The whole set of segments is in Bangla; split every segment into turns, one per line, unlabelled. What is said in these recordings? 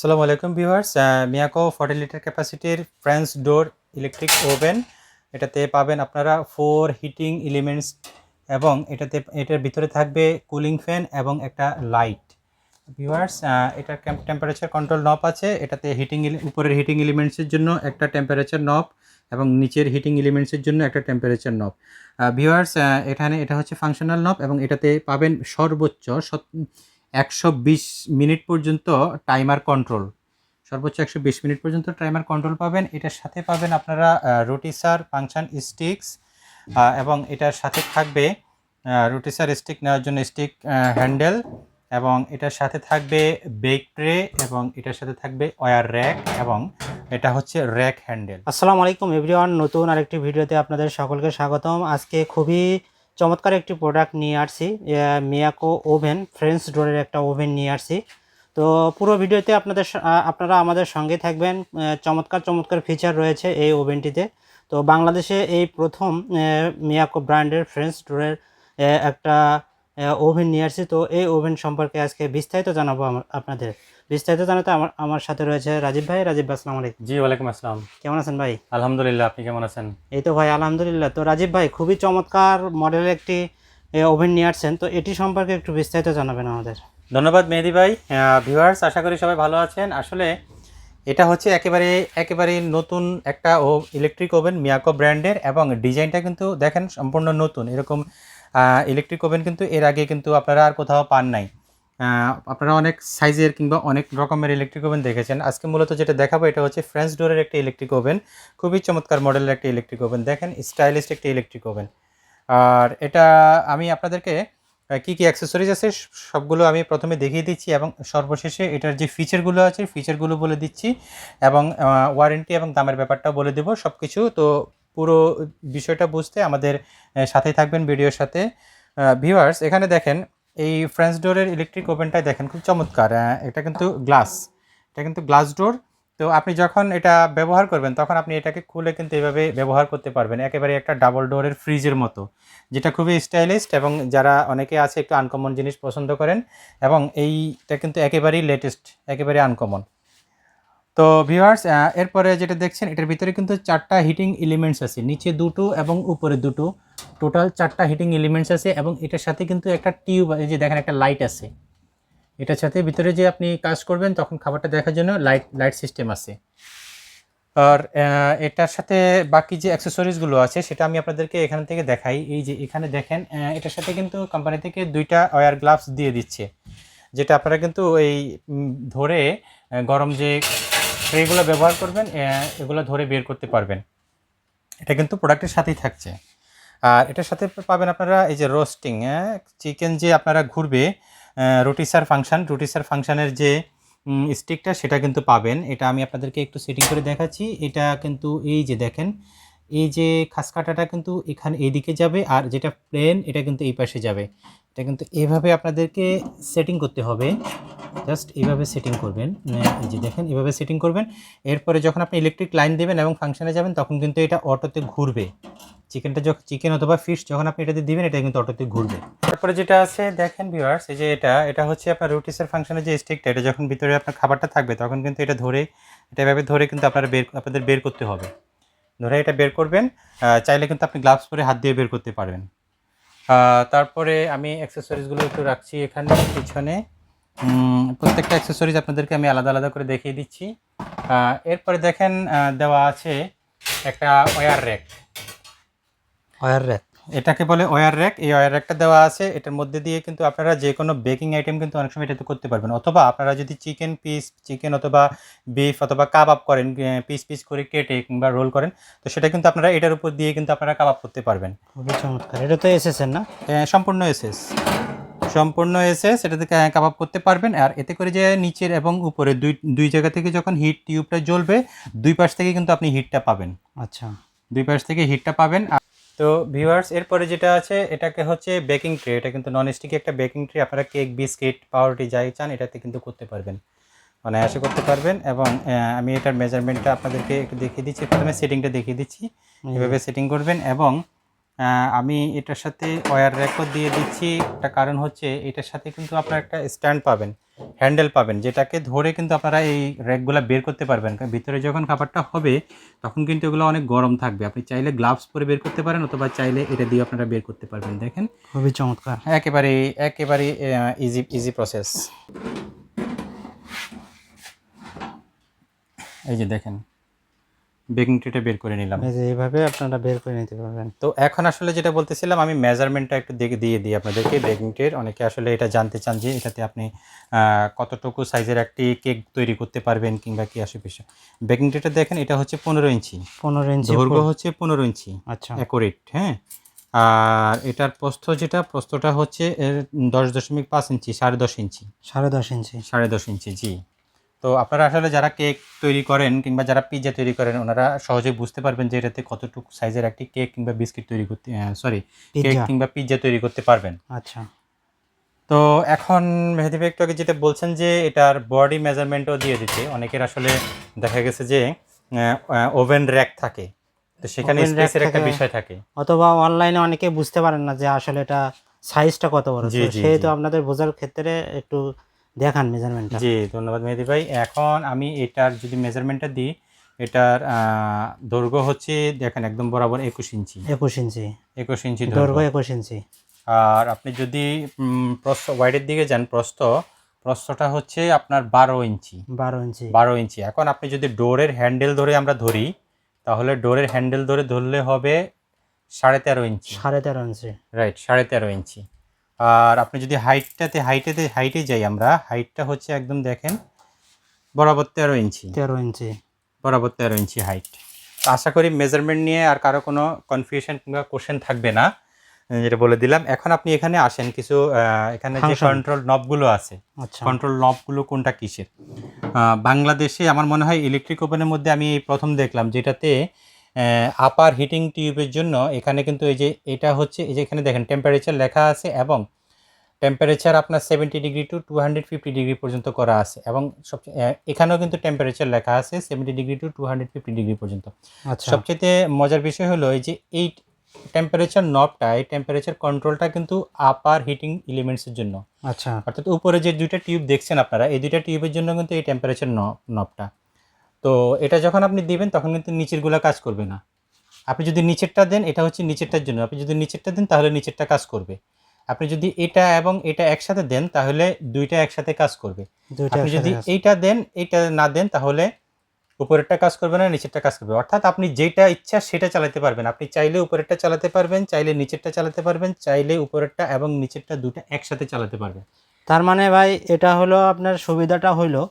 আসসালামু আলাইকুম ভিউয়ার্স মিয়াকো ফর্টি লিটার ক্যাপাসিটির ফ্রেঞ্চ ডোর ইলেকট্রিক ওভেন এটাতে পাবেন আপনারা ফোর হিটিং এলিমেন্টস এবং এটাতে, এটার ভিতরে থাকবে কুলিং ফ্যান এবং একটা লাইট ভিউয়ার্স এটার টেম্পারেচার কন্ট্রোল নব আছে। এটাতে হিটিং উপরের হিটিং এলিমেন্টসের জন্য একটা টেম্পারেচার নব এবং নিচের হিটিং এলিমেন্টসের জন্য একটা টেম্পারেচার নব ভিউয়ার্স এখানে এটা হচ্ছে ফাংশনাল নব এবং এটাতে পাবেন সর্বোচ্চ একশো বিশ মিনিট পর্যন্ত টাইমার কন্ট্রোল। সর্বোচ্চ একশো বিশ মিনিট পর্যন্ত টাইমার কন্ট্রোল পাবেন। এটার সাথে পাবেন আপনারা রুটিসার ফাংশন স্টিক্স এবং এটার সাথে থাকবে রুটিসার স্টিক নেওয়ার জন্য স্টিক হ্যান্ডেল, এবং এটার সাথে থাকবে বেক ট্রে, এবং এটার সাথে থাকবে ওয়ার র্যাক, এবং এটা হচ্ছে র্যাক হ্যান্ডেল।
আসসালামু আলাইকুম, এভরিওয়ান, নতুন আরেকটি ভিডিওতে আপনাদের সকলকে স্বাগতম। আজকে খুবই চমৎকার একটি প্রোডাক্ট নিয়ে আসছি মিয়াকো ওভেন ফ্রেঞ্চ ডোরের একটা ওভেন নিয়ে আসছি। তো পুরো ভিডিওতে আপনাদের আপনারা আমাদের সঙ্গে থাকবেন চমৎকার চমৎকার ফিচার রয়েছে এই ওভেনটিতে তো বাংলাদেশে এই প্রথম মিয়াকো ব্র্যান্ডের ফ্রেঞ্চ ডোরের একটা ওভেন নিয়ে আসছি। তো এই ওভেন সম্পর্কে আজকে বিস্তারিত জানাব আপনাদের। বিস্তারিত জানাতে আমার আমার সাথে রয়েছে রাজীব ভাই। রাজীব ভাই আসসালামু আলাইকুম।
জি ওয়ালাইকুম আসসালাম।
কেমন আছেন ভাই?
আলহামদুলিল্লাহ আপনি কেমন আছেন?
এই তো ভাই আলহামদুলিল্লাহ। তো রাজীব ভাই খুবই চমৎকার মডেলের একটি ওভেন নিয়ে আসছেন। তো এটি সম্পর্কে একটু বিস্তারিত জানাবেন আমাদের।
ধন্যবাদ মেহেদি ভাই। ভিউয়ার্স আশা করি সবাই ভালো আছেন। আসলে এটা হচ্ছে একেবারে একেবারে নতুন একটা ও ইলেকট্রিক ওভেন মিয়াকো ব্র্যান্ডের এবং ডিজাইনটা কিন্তু দেখেন সম্পূর্ণ নতুন। এরকম ইলেকট্রিক ওভেন কিন্তু এর আগে কিন্তু আপনারা আর কোথাও পান নাই। আপনারা অনেক সাইজের কিংবা অনেক রকমের ইলেকট্রিক ওভেন দেখেছেন। আজকে মূলত যেটা দেখাবো এটা হচ্ছে ফ্রেঞ্চ ডোরের একটা ইলেকট্রিক ওভেন খুবই চমৎকার মডেলের একটা ইলেকট্রিক ওভেন দেখেন স্টাইলিশ একটা ইলেকট্রিক ওভেন আর এটা আমি আপনাদেরকে কি কি অ্যাক্সেসরিজ আছে সবগুলো আমি প্রথমে দেখিয়ে দিচ্ছি এবং সর্বশেষে এটার যে ফিচারগুলো আছে ফিচারগুলো বলে দিচ্ছি এবং ওয়ারেন্টি এবং দামের ব্যাপারটাও বলে দেবো সব কিছু তো পুরো বিষয়টা বুঝতে আমাদের সাথেই থাকবেন ভিডিওর সাথে। ভিউয়ার্স এখানে দেখেন এই ফ্রেঞ্চ ডোরের ইলেকট্রিক ওভেনটাই দেখেন, খুব চমৎকার। এটা কিন্তু গ্লাস এটা কিন্তু গ্লাস ডোর তো আপনি যখন এটা ব্যবহার করবেন, তখন আপনি এটাকে খুলে কিন্তু এভাবে ব্যবহার করতে পারবেন। একেবারে একটা ডাবল ডোরের ফ্রিজের মতো, যেটা খুবই স্টাইলিস্ট এবং যারা অনেকে আছে একটু আনকমন জিনিস পছন্দ করেন এবং এইটা কিন্তু একেবারেই লেটেস্ট একেবারে আনকমন তো ভিউয়ার্স এরপরে যেটা দেখছেন, এটার ভিতরে কিন্তু চারটা হিটিং এলিমেন্টস আছে। নিচে দুটো এবং উপরে দুটো। টোটাল চারটা হিটিং এলিমেন্টস আছে এবং এটার সাথে কিন্তু একটা টিউব এই যে দেখেন একটা লাইট আছে। এটার সাথে ভিতরে যে আপনি কাজ করবেন তখন খাবারটা দেখার জন্য লাইট লাইট সিস্টেম আছে। আর এটার সাথে বাকি যে অ্যাক্সেসরিজগুলো আছে সেটা আমি আপনাদেরকে এখান থেকে দেখাই। এই যে এখানে দেখেন এটার সাথে কিন্তু কোম্পানি থেকে দুইটা ওয়ার গ্লাভস দিয়ে দিচ্ছে। যেটা আপনারা কিন্তু এই ধরে গরম যে ট্রেগুলো ব্যবহার করবেন এগুলো ধরে বের করতে পারবেন। এটা কিন্তু প্রোডাক্টের সাথেই থাকছে। আর এটার সাথে পাবেন আপনারা এই যে রোস্টিং হ্যাঁ? চিকেন যে আপনারা ঘুরবে রুটিসার ফাংশন রুটিসার ফাংশানের যে স্টিকটা সেটা কিন্তু পাবেন। এটা আমি আপনাদেরকে একটু সেটিং করে দেখাচ্ছি। এটা কিন্তু এই যে দেখেন এই যে খাসকাটাটা কিন্তু এখানে এইদিকে যাবে আর যেটা প্লেন এটা কিন্তু এই পাশে যাবে। এটা কিন্তু এভাবে আপনাদেরকে সেটিং করতে হবে। জাস্ট এইভাবে সেটিং করবেন। আহ, এই যে দেখেন এভাবে সেটিং করবেন। এরপরে যখন আপনি ইলেকট্রিক লাইন দেবেন এবং ফাংশানে যাবেন তখন কিন্তু এটা অটোতে ঘুরবে। চিকেনটা যখন চিকেন অথবা ফিশ যখন আপনি এটাতে দিবেন, এটা কিন্তু অটোতে ঘুরবে। তারপরে যেটা আছে, দেখেন ভিউয়ার্স এই যে এটা এটা হচ্ছে আপনার রুটিসের ফাংশনের যে স্টিকটা এটা যখন ভিতরে আপনার খাবারটা থাকবে, তখন কিন্তু এটা ধরে, এটা এভাবে ধরে কিন্তু আপনারা বের, আপনাদের বের করতে হবে। ধরে এটা বের করবেন চাইলে কিন্তু আপনি গ্লাভস পরে হাত দিয়ে বের করতে পারবেন। তারপরে আমি অ্যাক্সেসরিজগুলো একটু রাখছি এখানে, পিছনে। প্রত্যেকটা অ্যাক্সেসরিজ আপনাদেরকে আমি আলাদা আলাদা করে দেখিয়ে দিচ্ছি। এরপরে দেখেন দেওয়া আছে একটা ওয়ার র্যাক
ওয়ার র্যাক
এটাকে বলে ওয়ার র্যাক এই ওয়ার র্যাকটা দেওয়া আছে। এটার মধ্যে দিয়ে কিন্তু আপনারা যে কোনো বেকিং আইটেম কিন্তু অনেক সময় এটাতে করতে পারবেন। অথবা আপনারা যদি চিকেন পিস চিকেন অথবা বিফ অথবা কাবাব করেন পিস পিস করে কেটে কিংবা রোল করেন তো সেটা কিন্তু আপনারা এটার উপর দিয়ে কিন্তু আপনারা কাবাব করতে পারবেন।
খুবই চমৎকার। এটা তো এসেছেন না?
এ, সম্পূর্ণ এসএস। সম্পূর্ণ এসএস। এটাতে কা- কাবাব করতে পারবেন। আর এতে করে যে নিচের এবং উপরে দুই দুই জায়গা থেকে যখন হিট টিউবটা জ্বলবে দুই পাশ থেকে কিন্তু আপনি হিটটা পাবেন।
আচ্ছা।
দুই পাশ থেকে হিটটা পাবেন। তো ভিউয়ার্স এরপরে যেটা আছে এটাকে হচ্ছে বেকিং ট্রে এটা কিন্তু নন স্টিকি একটা বেকিং ট্রে আপনারা কেক বিস্কিট পাউরুটি যাই চান এটাতে কিন্তু করতে পারবেন। অনায়াসে করতে পারবেন এবং আমি এটার মেজারমেন্টটা আপনাদেরকে একটু দেখিয়ে দিচ্ছি প্রথমে সেটিংটা দেখিয়ে দিচ্ছি এভাবে সেটিং করবেন এবং আমি এটার সাথে ওয়্যার রেকর্ড দিয়ে দিচ্ছি একটা কারণ হচ্ছে এটার সাথে কিন্তু আপনারা একটা স্ট্যান্ড পাবেন। হ্যান্ডেল পাবেন যেটাকে ধরে কিন্তু আপনারা এই র্যাকগুলো বের করতে পারবেন। কারণ ভিতরে যখন খাবারটা হবে তখন কিন্তু এগুলো অনেক গরম থাকবে। আপনি চাইলে গ্লাভস পরে বের করতে পারেন অথবা চাইলে এটা দিয়ে আপনারা বের করতে পারবেন। দেখেন?
খুবই চমৎকার।
একেবারে একেবারে ইজি ইজি প্রসেস এই যে দেখেন বেকিং ট্রেটা বের করে নিলাম।
এই যে এইভাবে আপনারা বের করে নিতে পারবেন।
তো এখন আসলে যেটা বলতেছিলাম আমি মেজারমেন্টটা একটু দেখে দিয়ে দিই আপনাদেরকে বেকিং ট্রের অনেকে আসলে এটা জানতে চান যে এটাতে আপনি কতটুকু সাইজের একটি কেক তৈরি করতে পারবেন কিংবা কি আসে বিষয় বেকিং ট্রেটা দেখেন এটা হচ্ছে পনেরো ইঞ্চি।
পনেরো ইঞ্চি
দৈর্ঘ্য হচ্ছে পনেরো ইঞ্চি।
আচ্ছা।
অ্যাকোরেট হ্যাঁ? আর এটার প্রস্থ যেটা প্রস্থটা হচ্ছে দশ দশমিক পাঁচ ইঞ্চি সাড়ে দশ ইঞ্চি।
সাড়ে দশ ইঞ্চি।
সাড়ে দশ ইঞ্চি জি। তো আপনারা আসলে যারা কেক তৈরি করেন কিংবা যারা পিজ্জা তৈরি করেন ওনারা সহজে বুঝতে পারবেন যে এটাতে কতটুকু সাইজের একটি কেক কিংবা বিস্কিট তৈরি করতে সরি কেক কিংবা পিৎজা তৈরি করতে পারবেন।
আচ্ছা।
তো এখন মেহেদি আগে যেটা বলছেন যে এটার বডি মেজারমেন্টও দিয়ে দিতে অনেকের আসলে দেখা গেছে যে ওভেন র্যাক থাকে। তো সেখানে স্পেসের একটা বিষয় থাকে।
অথবা অনলাইনে অনেকে বুঝতে পারেন না যে আসলে এটা সাইজটা কত বড়। সেহেতু আপনাদের বোঝার ক্ষেত্রে একটু দেখান মেজারমেন্টটা
জি ধন্যবাদ মেহেদি ভাই। এখন আমি এটার যদি মেজারমেন্টটা দিই এটার দৈর্ঘ্য হচ্ছে দেখেন একদম বরাবর একুশ ইঞ্চি।
একুশ ইঞ্চি।
একুশ ইঞ্চি
দৈর্ঘ্য। একুশ ইঞ্চি।
আর আপনি যদি প্রস্থ ওয়াইডের দিকে যান প্রস্থ প্রস্থটা হচ্ছে আপনার বারো ইঞ্চি।
বারো ইঞ্চি।
বারো ইঞ্চি। এখন আপনি যদি ডোরের হ্যান্ডেল ধরে আমরা ধরি তাহলে ডোরের হ্যান্ডেল ধরে ধরলে হবে সাড়ে তেরো ইঞ্চি।
সাড়ে তেরো ইঞ্চি।
রাইট সাড়ে তেরো ইঞ্চি। আর আপনি যদি হাইটটাতে হাইটেতে হাইটে যাই আমরা হাইটটা হচ্ছে একদম দেখেন বরাবর তেরো ইঞ্চি।
তেরো ইঞ্চি।
বরাবর তেরো ইঞ্চি হাইট আশা করি মেজারমেন্ট নিয়ে আর কারও কোনো কনফিউশন কিংবা কোশ্চেন থাকবে না। যেটা বলে দিলাম এখন আপনি এখানে আসেন কিছু এখানে যে কন্ট্রোল নবগুলো আছে
আচ্ছা।
কন্ট্রোল নবগুলো কোনটা কিসের? বাংলাদেশে আমার মনে হয় ইলেকট্রিক ওভেনের মধ্যে আমি প্রথম দেখলাম যেটাতে আপার হিটিং টিউবের জন্য এখানে কিন্তু এই যে এটা হচ্ছে এই যে এখানে দেখেন টেম্পারেচার লেখা আছে এবং টেম্পারেচার আপনার seventy degree to two hundred fifty degree পর্যন্ত করা আছে এবং সবচেয়ে এখানেও কিন্তু টেম্পারেচার লেখা আছে seventy degree to two hundred fifty degree পর্যন্ত।
আচ্ছা।
সবচেয়ে মজার বিষয় হলো এই যে এই টেম্পারেচার নবটা এই টেম্পারেচার কন্ট্রোলটা কিন্তু আপার হিটিং এলিমেন্টসের জন্য।
আচ্ছা।
অর্থাৎ উপরে যে দুইটা টিউব দেখছেন আপনারা এই দুইটা টিউবের জন্য কিন্তু এই টেম্পারেচার নবটা তো এটা যখন আপনি দিবেন তখন কিন্তু নিচেরগুলো কাজ করবে না। আপনি যদি নিচেরটা দেন এটা হচ্ছে নিচেরটার জন্য। আপনি যদি নিচেরটা দেন তাহলে নিচেরটা কাজ করবে। আপনি যদি এটা এবং এটা একসাথে দেন তাহলে দুইটা একসাথে কাজ করবে। আপনি যদি এইটা দেন এইটা না দেন তাহলে উপরেরটা কাজ করবে না নিচেরটা কাজ করবে। অর্থাৎ আপনি যেটা ইচ্ছা সেটা চালাতে পারবেন। আপনি চাইলে উপরেরটা চালাতে পারবেন চাইলে নিচেরটা চালাতে পারবেন চাইলে উপরেরটা এবং নিচেরটা দুটো একসাথে চালাতে পারবেন।
তার মানে ভাই এটা হলো আপনার সুবিধাটা হলো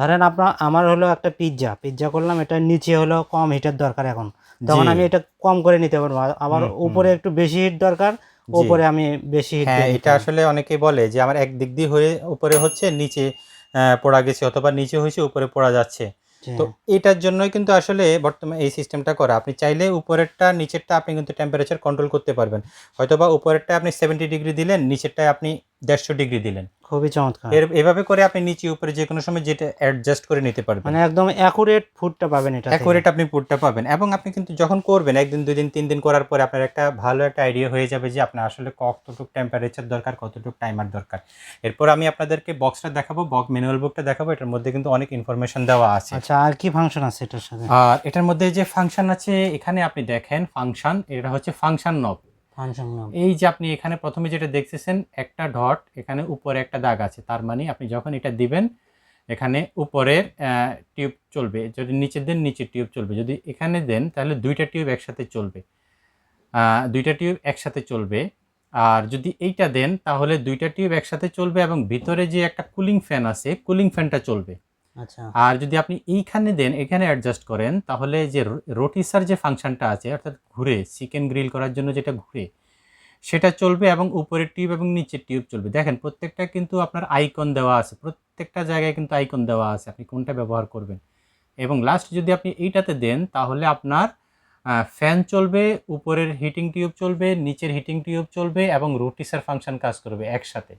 ধরেন আপনার আমার হলো একটা পিৎজা পিৎজা করলাম এটা নিচে হলো কম হিটের দরকার এখন। তখন আমি এটা কম করে নিতে পারব।
হুম।
উপরে একটু বেশি হিট দরকার উপরে আমি বেশি হিট
হ্যাঁ এটা আসলে অনেকে বলে যে আমার এক দিক দিয়ে হয়ে উপরে হচ্ছে নিচে পড়া গেছে অথবা নিচে হয়েছে উপরে পড়া যাচ্ছে। তো এটার জন্যই কিন্তু আসলে বর্তমানে এই সিস্টেমটা করা। আপনি চাইলে উপরেরটা নিচেরটা আপনি কিন্তু টেম্পারেচার কন্ট্রোল করতে পারবেন। হয়তোবা উপরেরটা আপনি সেভেন্টি ডিগ্রি দিলেন নিচেরটায় আপনি দেড়শো ডিগ্রি দিলেন।
খুবই চমৎকার।
এভাবে করে আপনি নিচে উপরে যে কোনো সময় যেটা অ্যাডজাস্ট করে নিতে পারবেন।
মানে একদম অ্যাকুরেট ফুডটা পাবেন এটা।
অ্যাকুরেট আপনি পুরটা পাবেন। এবং আপনি কিন্তু যখন করবেন একদিন দুই দিন তিন দিন করার পরে আপনার একটা ভালো একটা আইডিয়া হয়ে যাবে যে আপনার আসলে কতটুকু টেম্পারেচার দরকার কতটুকু টাইমার দরকার। এরপর আমি আপনাদেরকে বক্সটা দেখাবো বক ম্যানুয়াল বুকটা দেখাবো। এটার মধ্যে কিন্তু অনেক ইনফরমেশন দেওয়া আছে।
আচ্ছা আর কি ফাংশন আছে এটার সাথে?
আর এটার মধ্যে যে ফাংশন আছে এখানে আপনি দেখেন ফাংশন এটা হচ্ছে ফাংশন নব এই যে আপনি এখানে প্রথমে যেটা দেখতেছেন, একটা ডট, এখানে উপরে একটা দাগ আছে। তার মানে আপনি যখন এটা দিবেন, এখানে উপরের টিউব চলবে। যদি নিচে দেন, নিচের টিউব চলবে। যদি এখানে দেন, তাহলে দুইটা টিউব একসাথে চলবে। দুইটা টিউব একসাথে চলবে। আর যদি এইটা দেন, তাহলে দুইটা টিউব একসাথে চলবে এবং ভিতরে যে একটা কুলিং ফ্যান আছে, কুলিং ফ্যানটা চলবে। আর যদি আপনি এইখানে দেন, এখানে অ্যাডজাস্ট করেন, তাহলে যে রোটিসার যে ফাংশনটা আছে, অর্থাৎ ঘুরে চিকেন গ্রিল করার জন্য যেটা ঘুরে, সেটা চলবে এবং উপরের টিউব এবং নিচের টিউব চলবে। দেখেন, প্রত্যেকটা কিন্তু আপনার আইকন দেওয়া আছে, প্রত্যেকটা জায়গায় কিন্তু আইকন দেওয়া আছে, আপনি কোনটা ব্যবহার করবেন। এবং লাস্ট যদি আপনি এইটাতে দেন, তাহলে আপনার ফ্যান চলবে, উপরের হিটিং টিউব চলবে, নিচের হিটিং টিউব চলবে এবং রোটিসার ফাংশন কাজ করবে একসাথে।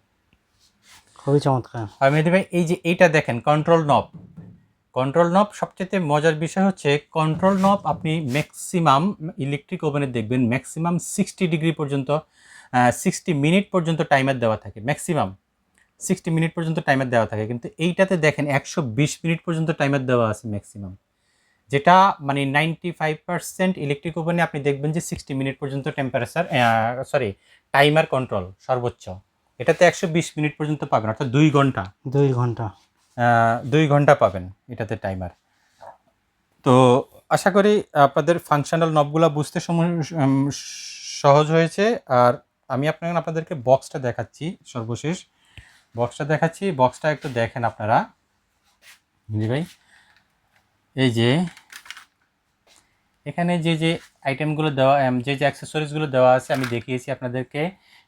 খুবই চমৎকার।
আর মেহেদি ভাই, এই যে এইটা দেখেন কন্ট্রোল নব কন্ট্রোল নব সবচেয়ে মজার বিষয় হচ্ছে কন্ট্রোল নব আপনি ম্যাক্সিমাম ইলেকট্রিক ওভেনে দেখবেন ম্যাক্সিমাম সিক্সটি ডিগ্রি পর্যন্ত সিক্সটি মিনিট পর্যন্ত টাইমার দেওয়া থাকে ম্যাক্সিমাম সিক্সটি মিনিট পর্যন্ত টাইমার দেওয়া থাকে। কিন্তু এইটাতে দেখেন, একশো বিশ মিনিট পর্যন্ত টাইমার দেওয়া আছে ম্যাক্সিমাম যেটা মানে নাইনটি ফাইভ পার্সেন্ট ইলেকট্রিক ওভেনে আপনি দেখবেন যে সিক্সটি মিনিট পর্যন্ত টেম্পারেচার সরি টাইমার কন্ট্রোল সর্বোচ্চ। এটাতে একশো বিশ মিনিট পর্যন্ত পাবেন অর্থাৎ দুই ঘণ্টা।
দুই
ঘণ্টা। দুই ঘণ্টা পাবেন এটাতে টাইমার। তো আশা করি আপনাদের ফাংশনাল নবগুলো বুঝতে সহজ হয়েছে। আর আমি আপনাকে আপনাদেরকে বক্সটা দেখাচ্ছি সর্বশেষ। বক্সটা দেখাচ্ছি বক্সটা একটু দেখেন আপনারা। জি ভাই। এই যে এখানে যে যে আইটেমগুলো দেওয়া যে যে অ্যাক্সেসরিজগুলো দেওয়া আছে আমি দেখিয়েছি আপনাদেরকে।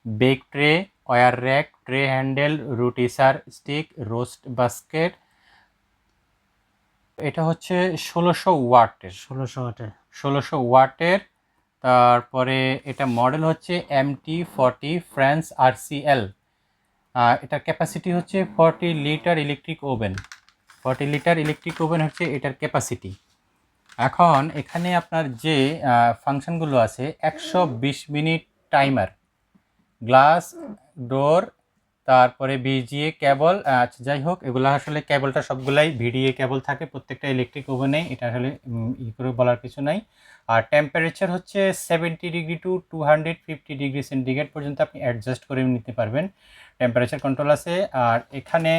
Bake tray wire rack tray handle rotisserie stick roast basket. এটা হচ্ছে ষোলোশো ওয়াটের।
ষোলোশো ওয়াটের।
ষোলোশো ওয়াটের। তারপরে এটা মডেল হচ্ছে M T forty France RCL. এটার ক্যাপাসিটি হচ্ছে forty litre electric oven. Forty litre electric oven হচ্ছে এটার ক্যাপাসিটি। এখন এখানে আপনার যে ফাংশনগুলো আছে একশো বিশ মিনিট টাইমার। গ্লাস, ডোর, তারপরে বিজিএ কেবল আচ্ছা যাই হোক, এগুলো আসলে কেবলটা সবগুলাই ভিডিএ কেবল থাকে, প্রত্যেকটা ইলেকট্রিক ওভেনে এটা আসলে ই করে বলার কিছু নাই। আর টেম্পারেচার হচ্ছে seventy degree to two hundred fifty degree centigrade পর্যন্ত আপনি অ্যাডজাস্ট করে নিতে পারবেন। টেম্পারেচার কন্ট্রোল আছে। আর এখানে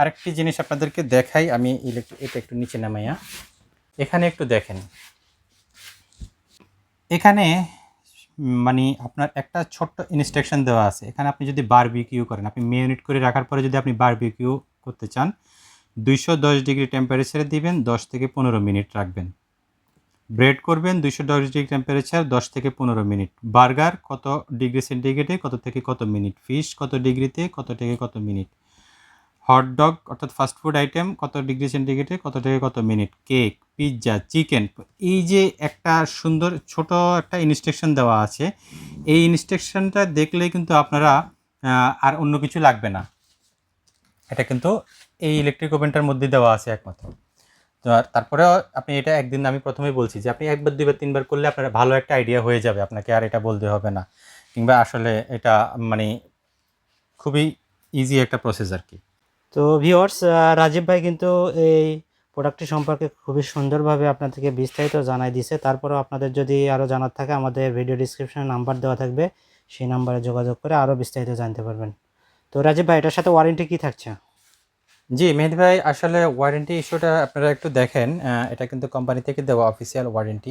আরেকটি জিনিস আপনাদেরকে দেখাই, আমি ইলেকট্রিক এটা একটু নিচে নামাইয়া। এখানে একটু দেখেন। এখানে মানে আপনার একটা ছোট্ট ইনস্ট্রাকশন দেওয়া আছে। এখানে আপনি যদি বারবিকিউ করেন, আপনি মিনিট করে রাখার পরে যদি আপনি বারবিকিউ করতে চান, দুইশো দশ ডিগ্রি টেম্পারেচারে দিবেন, দশ থেকে পনেরো মিনিট রাখবেন। ব্রেড করবেন, দুইশো দশ ডিগ্রি টেম্পারেচার দশ থেকে পনেরো মিনিট। বার্গার কত ডিগ্রি সেন্টিগ্রেডে কত থেকে কত মিনিট? ফিশ কত ডিগ্রিতে, কত থেকে কত মিনিট? হটডগ অর্থাৎ ফাস্ট ফুড আইটেম, কত ডিগ্রি সেন্টিগ্রেডে, কত থেকে কত মিনিট? কেক, পিৎজা, চিকেন, এই যে একটা সুন্দর ছোট একটা ইনস্ট্রাকশন দেওয়া আছে, এই ইনস্ট্রাকশনটা দেখলেই কিন্তু আপনারা আর অন্য কিছু লাগবে না। এটা কিন্তু এই ইলেকট্রিক ওভেনটার মধ্যে দেওয়া আছে একমাত্র। তো আর তারপরেও আপনি এটা একদিন আমি প্রথমেই বলছি যে আপনি একবার, দুইবার, তিনবার করলে আপনার ভালো একটা আইডিয়া হয়ে যাবে, আপনাকে আর এটা বলতে হবে না। কিংবা আসলে এটা মানে খুবই ইজি একটা প্রসেস আর কি।
তো ভিওয়ার্স রাজীব ভাই কিন্তু এই প্রোডাক্টটি সম্পর্কে খুবই সুন্দরভাবে আপনাদেরকে বিস্তারিত জানাই দিছে। তারপরেও আপনাদের যদি আরও জানার থাকে, আমাদের ভিডিও ডিসক্রিপশনে নাম্বার দেওয়া থাকবে, সেই নাম্বারে যোগাযোগ করে আরও বিস্তারিত জানতে পারবেন। তো রাজীব ভাই, এটার সাথে ওয়ারেন্টি কি থাকছে?
জি, মেহেদি ভাই, আসলে ওয়ারেন্টি ইস্যুটা আপনারা একটু দেখেন। এটা কিন্তু কোম্পানি থেকে দেওয়া অফিসিয়াল ওয়ারেন্টি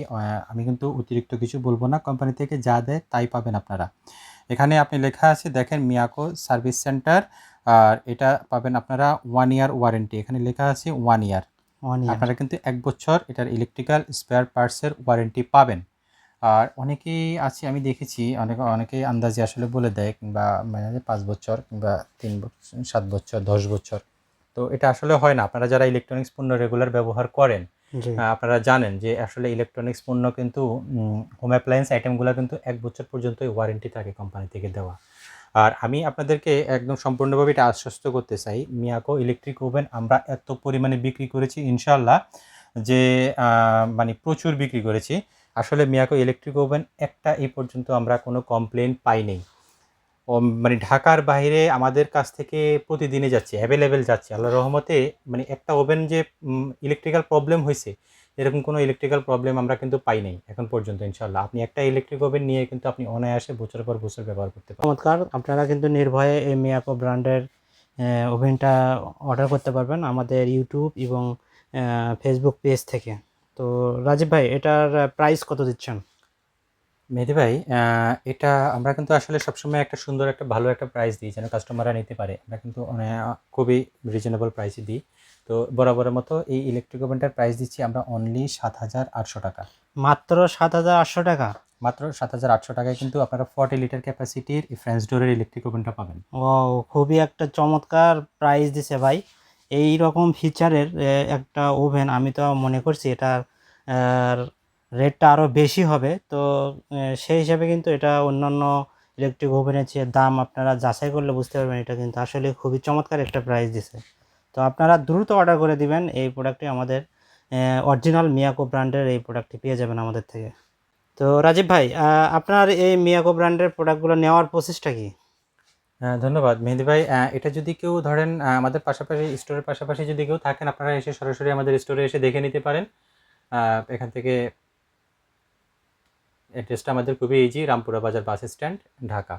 আমি কিন্তু অতিরিক্ত কিছু বলব না। কোম্পানি থেকে যা দেয় তাই পাবেন আপনারা। এখানে আপনি লেখা আছে, দেখেন মিয়াকো সার্ভিস সেন্টার আর এটা পাবেন আপনারা ওয়ান ইয়ার ওয়ারেন্টি এখানে লেখা আছে ওয়ান ইয়ার আপনারা কিন্তু এক বছর এটার ইলেকট্রিক্যাল স্পেয়ার পার্টসের ওয়ারেন্টি পাবেন। আর অনেকেই আছে আমি দেখেছি অনেক অনেকেই আন্দাজে আসলে বলে দেয় কিংবা মানে পাঁচ বছর কিংবা তিন বছর সাত বছর দশ বছর। তো এটা আসলে হয় না। আপনারা যারা ইলেকট্রনিক্স পণ্য রেগুলার ব্যবহার করেন আপনারা জানেন যে আসলে ইলেকট্রনিক্স পণ্য কিন্তু হোম অ্যাপ্লায়েন্স আইটেমগুলো কিন্তু এক বছর পর্যন্তই ওয়ারেন্টি থাকে কোম্পানি থেকে দেওয়া। আর আমি আপনাদেরকে একদম সম্পূর্ণভাবে এটা আশ্বস্ত করতে চাই, মিয়াকো ইলেকট্রিক ওভেন আমরা এত পরিমাণে বিক্রি করেছি ইনশাল্লাহ যে মানে প্রচুর বিক্রি করেছি। আসলে মিয়াকো ইলেকট্রিক ওভেন একটা এই পর্যন্ত আমরা কোনো কমপ্লেন পাইনি মানে ঢাকার বাইরে আমাদের কাছ থেকে প্রতিদিনে যাচ্ছে অ্যাভেলেবেল যাচ্ছে। আল্লাহ রহমতে মানে একটা ওভেন যে ইলেকট্রিক্যাল প্রবলেম হয়েছে এরকম কোনো ইলেকট্রিক্যাল প্রবলেম আমরা কিন্তু পাই নাই এখন পর্যন্ত ইনশাল্লাহ আপনি একটা ইলেকট্রিক ওভেন নিয়ে কিন্তু আপনি অনায়াসে বছর পর বছর ব্যবহার করতে পারেন
চমৎকার আপনারা কিন্তু নির্ভয়ে এই মিয়াকো ব্র্যান্ডের ওভেনটা অর্ডার করতে পারবেন আমাদের ইউটিউব এবং ফেসবুক পেজ থেকে। তো রাজীব ভাই এটার প্রাইস কত দিচ্ছেন?
মেহেদি ভাই এটা আমরা কিন্তু আসলে সবসময় একটা সুন্দর একটা ভালো একটা প্রাইস দিই যেন কাস্টমাররা নিতে পারে। আমরা কিন্তু খুবই রিজনেবল প্রাইসে দিই। তো বরাবরের মতো এই ইলেকট্রিক ওভেনটার প্রাইস দিচ্ছি আমরা অনলি সাত হাজার আটশো টাকা।
মাত্র সাত হাজার আটশো টাকা?
মাত্র সাত হাজার আটশো টাকায় কিন্তু আপনারা ফর্টি লিটার ক্যাপাসিটির ফ্রেঞ্চ ডোরের ইলেকট্রিক ওভেনটা পাবেন।
ও খুবই একটা চমৎকার প্রাইস দিছে ভাই। এই রকম ফিচারের একটা ওভেন আমি তো মনে করছি এটার রেটটা আরও বেশি হবে। তো সেই হিসাবে কিন্তু এটা অন্যান্য ইলেকট্রিক ওভেনের চেয়ে দাম আপনারা যাচাই করলে বুঝতে পারবেন এটা কিন্তু আসলে খুবই চমৎকার একটা প্রাইস দিছে। তো আপনারা দ্রুত অর্ডার করে দিবেন এই প্রোডাক্টটি আমাদের অরিজিনাল মিয়াকো ব্র্যান্ডের এই প্রোডাক্টটি পেয়ে যাবেন আমাদের থেকে। তো রাজীব ভাই আপনার এই মিয়াকো ব্র্যান্ডের প্রোডাক্টগুলো নেওয়ার প্রসেসটা কি?
হ্যাঁ, ধন্যবাদ। মেহেদি ভাই এটা যদি কেউ ধরেন আমাদের পাশাপাশি স্টোরের পাশাপাশি যদি কেউ থাকেন আপনারা এসে সরাসরি আমাদের স্টোরে এসে দেখে নিতে পারেন। এখান থেকে অ্যাড্রেসটা আমাদের খুবই ইজি রামপুরা বাজার বাস স্ট্যান্ড ঢাকা।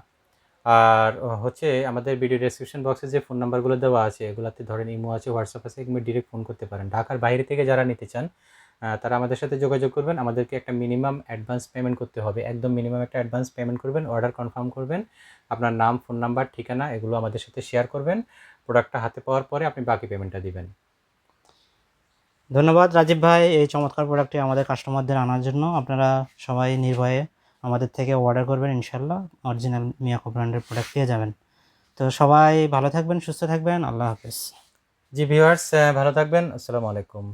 আর হচ্ছে আমাদের ভিডিও ডেসক্রিপশন বক্সে যে ফোন নাম্বারগুলো দেওয়া আছে, এগুলাতে ধরেন ইমো আছে হোয়াটসঅ্যাপ আছে, এগুলো ডিরেক্ট ফোন করতে পারেন। ঢাকার বাইরে থেকে যারা নিতে চান তারা আমাদের সাথে যোগাযোগ করবেন। আমাদেরকে একটা মিনিমাম অ্যাডভান্স পেমেন্ট করতে হবে। একদম মিনিমাম একটা অ্যাডভান্স পেমেন্ট করবেন অর্ডার কনফার্ম করবেন। আপনার নাম ফোন নাম্বার ঠিকানা, এগুলো আমাদের সাথে শেয়ার করবেন। প্রোডাক্টটা হাতে পাওয়ার পরে আপনি বাকি পেমেন্টটা দিবেন।
ধন্যবাদ রাজীব ভাই এই চমৎকার প্রোডাক্টটি আমাদের কাস্টমারদের আনার জন্য। আপনারা সবাই নির্ভয়ে আমাদের থেকে অর্ডার করবেন ইনশাল্লাহ অরিজিনাল মিয়াকো ব্র্যান্ডের প্রোডাক্ট পেয়ে যাবেন। তো সবাই ভালো থাকবেন, সুস্থ থাকবেন। আল্লাহ হাফেজ।
জি ভিউয়ার্স ভালো থাকবেন। আসসালামু আলাইকুম।